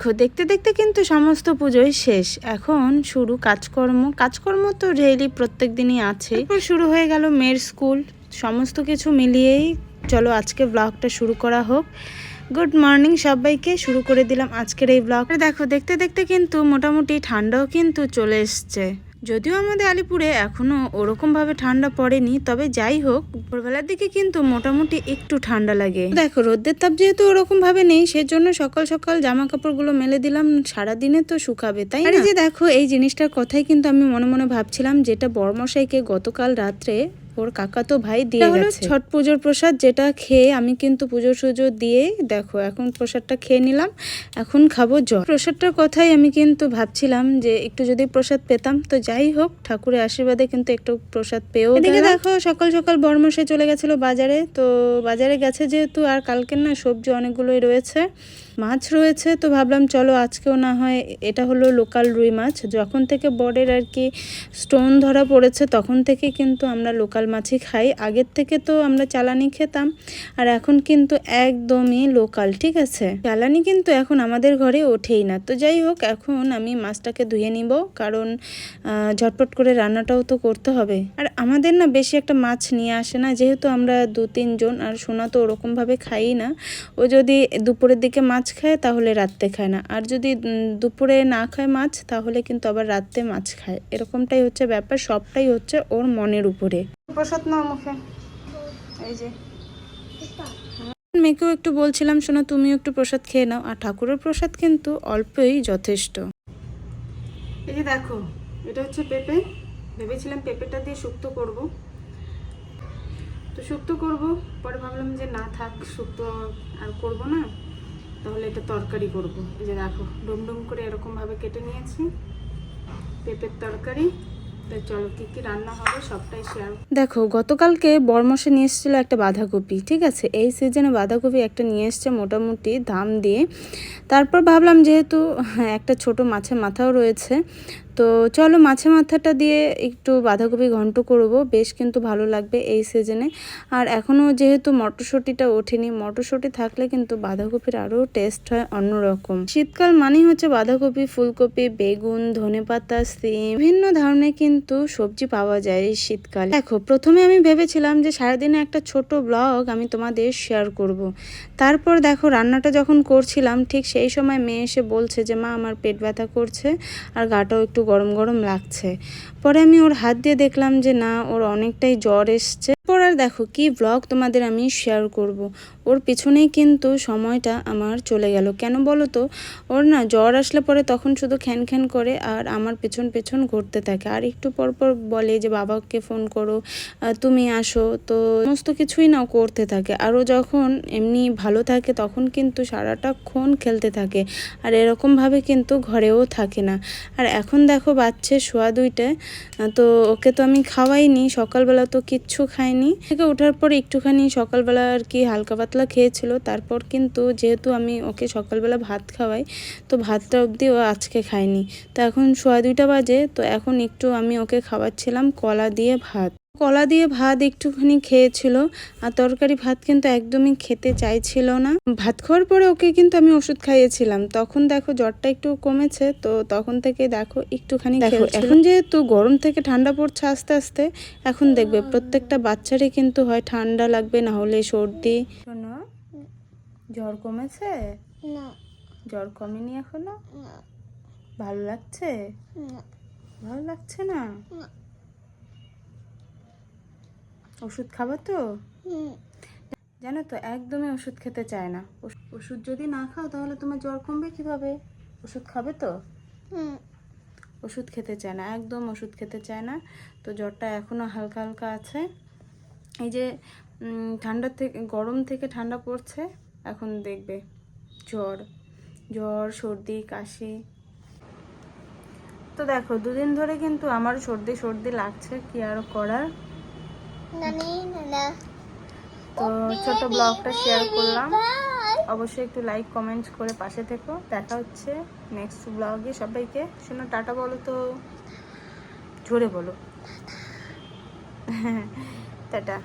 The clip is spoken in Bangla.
দেখো, দেখতে দেখতে কিন্তু সমস্ত পুজোই শেষ। এখন শুরু কাজকর্ম। কাজকর্ম তো ডেইলি প্রত্যেক দিনই আছে। শুরু হয়ে গেল মেয়ের স্কুল। সমস্ত কিছু মিলিয়েই চলো আজকে ব্লগটা শুরু করা হোক। গুড মর্নিং সবাইকে শুরু করে দিলাম আজকের এই ব্লগ দেখো দেখতে দেখতে কিন্তু মোটামুটি ঠান্ডাও কিন্তু চলে এসছে। যদিও আমাদের আলিপুরে এখনও ওরকমভাবে ঠান্ডা পড়েনি তবে যাই হোক ভোরবেলার দিকে কিন্তু মোটামুটি একটু ঠান্ডা লাগে দেখো রোদ্রের তাপ যেহেতু ওরকমভাবে নেই সেজন্য সকাল সকাল জামা কাপড়গুলো মেলে দিলাম সারাদিনে তো শুকাবে তাই? যে দেখো এই জিনিসটার কথাই কিন্তু আমি মনে মনে ভাবছিলাম যেটা বর্মশাইকে গতকাল রাত্রে ওর কাকা তো ভাই দিয়ে গেছে। ছট পুজোর প্রসাদ যেটা খেয়ে আমি কিন্তু পুজো সুজো দিয়ে দেখো এখন প্রসাদটা খেয়ে নিলাম এখন খাব জল। প্রসাদটার কথাই আমি কিন্তু ভাবছিলাম যে একটু যদি প্রসাদ পেতাম তো যাই হোক ঠাকুরের আশীর্বাদে কিন্তু একটু প্রসাদ পেয়েও এদিকে দেখো সকাল সকাল বর্মশাই চলে গেছিল বাজারে তো বাজারে গেছে যেহেতু আর কালকের না সবজি অনেকগুলোই রয়েছে মাছ রয়েছে তো ভাবলাম চলো আজকেও না হয় এটা হলো লোকাল রুই মাছ। যখন থেকে বরের আর কি স্টোন ধরা পড়েছে তখন থেকে কিন্তু আমরা লোকাল মাছই খাই। আগের থেকে তো আমরা চালানি খেতাম। আর এখন কিন্তু একদমই লোকাল ঠিক আছে? চালানি কিন্তু এখন আমাদের ঘরে ওঠেই না। তো যাই হোক, এখন আমি মাছটাকে ধুয়ে নিব। কারণ ঝটপট করে রান্নাটাও তো করতে হবে। আর আমাদের না বেশি একটা মাছ নিয়ে আসে না। যেহেতু আমরা দু তিনজন আর সোনা তো ওরকমভাবে খাই না। ও যদি দুপুরের দিকে মাছ খায়, তাহলে রাত্রে খায় না। আর যদি দুপুরে না খায় মাছ, তাহলে কিন্তু আবার রাত্রে মাছ খায়। এরকমটাই হচ্ছে ব্যাপার, সবটাই হচ্ছে ওর মনের উপরে। প্রসাদ নাও মুখে। এই যে। মেয়েকেও একটু বলছিলাম শোনো তুমিও একটু প্রসাদ খেয়ে নাও। আর ঠাকুরের প্রসাদ কিন্তু অল্পই যথেষ্ট। এই যে দেখো এটা হচ্ছে পেঁপে। ভেবেছিলাম পেঁপেটা দিয়ে শুক্তো করব। তো শুক্তো করব পরে ভাবলাম যে না থাক শুক্তো আর করব না। তাহলে এটা তরকারি করব। এই যে দেখো ডুম ডুম করে এরকম ভাবে কেটে নিয়েছি। পেঁপের তরকারি। চলো রান্না হবে সবটাই দেখো গতকালকে বরমসে নিয়ে এসেছিল একটা বাঁধাকপি ঠিক আছে? এই সিজনে বাঁধাকপি একটা নিয়ে এসছে মোটামুটি দাম দিয়ে। তারপর ভাবলাম যেহেতু হ্যাঁ, একটা ছোট মাছের মাথাও রয়েছে তো চলো মাছের মাথাটা দিয়ে একটু বাঁধাকপি ঘন্ট করব। বেশ কিন্তু ভালো লাগবে এই সিজনে আর এখনও যেহেতু মটরশুঁটিটা ওঠেনি, মটরশুঁটি থাকলে কিন্তু বাঁধাকপির আরও টেস্ট হয় অন্যরকম। শীতকাল মানেই হচ্ছে বাঁধাকপি, ফুলকপি, বেগুন, ধনেপাতা, সিম, বিভিন্ন ধরনের কিন্তু সবজি পাওয়া যায় এই শীতকালে। দেখো, প্রথমে আমি ভেবেছিলাম যে সারাদিনে একটা ছোট ব্লগ আমি তোমাদের শেয়ার করব। তারপর দেখো, রান্নাটা যখন করছিলাম, ঠিক সেই সময় মেয়ে এসে বলছে যে, মা, আমার পেট ব্যথা করছে, আর গাটাও একটু গরম গরম লাগছে। পরে আমি ওর হাত দিয়ে দেখলাম যে না, ওর অনেকটাই জ্বর এসছে। পর আর দেখো কি ব্লগ তোমাদের আমি শেয়ার করব। ওর পিছনেই কিন্তু সময়টা আমার চলে গেল। কেন বলো তো? ওর না জ্বর আসলে পরে তখন শুধু খ্যান খ্যান করে আর আমার পেছন পেছন ঘুরতে থাকে। আর একটু পর পর বলে যে, বাবাকে ফোন করো তুমি আসো। তো সমস্ত কিছুই না করতে থাকে। আর ও যখন এমনি ভালো থাকে তখন কিন্তু সারাটাক্ষণ খেলতে থাকে। আর এরকমভাবে কিন্তু ঘরেও থাকে না। আর এখন দেখো বাচ্চা শোয়া দুইটায় তো ওকে তো আমি খাওয়াইনি। সকালবেলা তো কিচ্ছু খাইনি। থেকে ওঠার পর একটুখানি সকালবেলা আর কি হালকা পাতলা খেয়েছিল। তারপর কিন্তু যেহেতু আমি ওকে সকালবেলা ভাত খাওয়াই, তো ভাতটা অবধি ও আজকে খায়নি। তো এখন সোয়া দুইটা বাজে, তো এখন একটু আমি ওকে খাওয়াচ্ছিলাম কলা দিয়ে ভাত। কলা দিয়ে ভাত একটুখানি খেয়েছিল আর তরকারি ভাত কিন্তু একদমই খেতে চাইছিল না। ভাত খাওয়ার পরে ওকে কিন্তু আমি ওষুধ খাইয়েছিলাম। তখন দেখো জ্বরটা একটু কমেছে তো তখন থেকে দেখো একটুখানি দেখো এখন যেহেতু গরম থেকে ঠান্ডা পড়ছে আস্তে আস্তে এখন দেখবে প্রত্যেকটা বাচ্চারই কিন্তু হয় ঠান্ডা লাগবে না হলে সর্দি। শোনো জ্বর কমেছে? না। জ্বর কমেনি এখনও? ভালো লাগছে? ভালো লাগছে না? না। ওষুধ খাব তো? জানো তো একদমই ওষুধ খেতে চায় না। ওষ- ওষুধ যদি না খাও তাহলে তোমার জ্বর কমবে কীভাবে? ওষুধ খাবে তো? ওষুধ খেতে চায় না একদম ওষুধ খেতে চায় না। তো জ্বরটা এখনও হালকা হালকা আছে। এই যে ঠান্ডা থেকে গরম থেকে ঠান্ডা পড়ছে এখন দেখবে। জ্বর জ্বর সর্দি কাশি। তো দেখো দুদিন ধরে কিন্তু আমার সর্দি সর্দি লাগছে কি আর করার? তো ছোট ব্লগটা শেয়ার করলাম। অবশ্যই একটু লাইক কমেন্ট করে পাশে থেকো। দেখা হচ্ছে নেক্সট ব্লগে সবাইকে শোনো টাটা বলো তো। জোরে বলো। হ্যাঁ টাটা।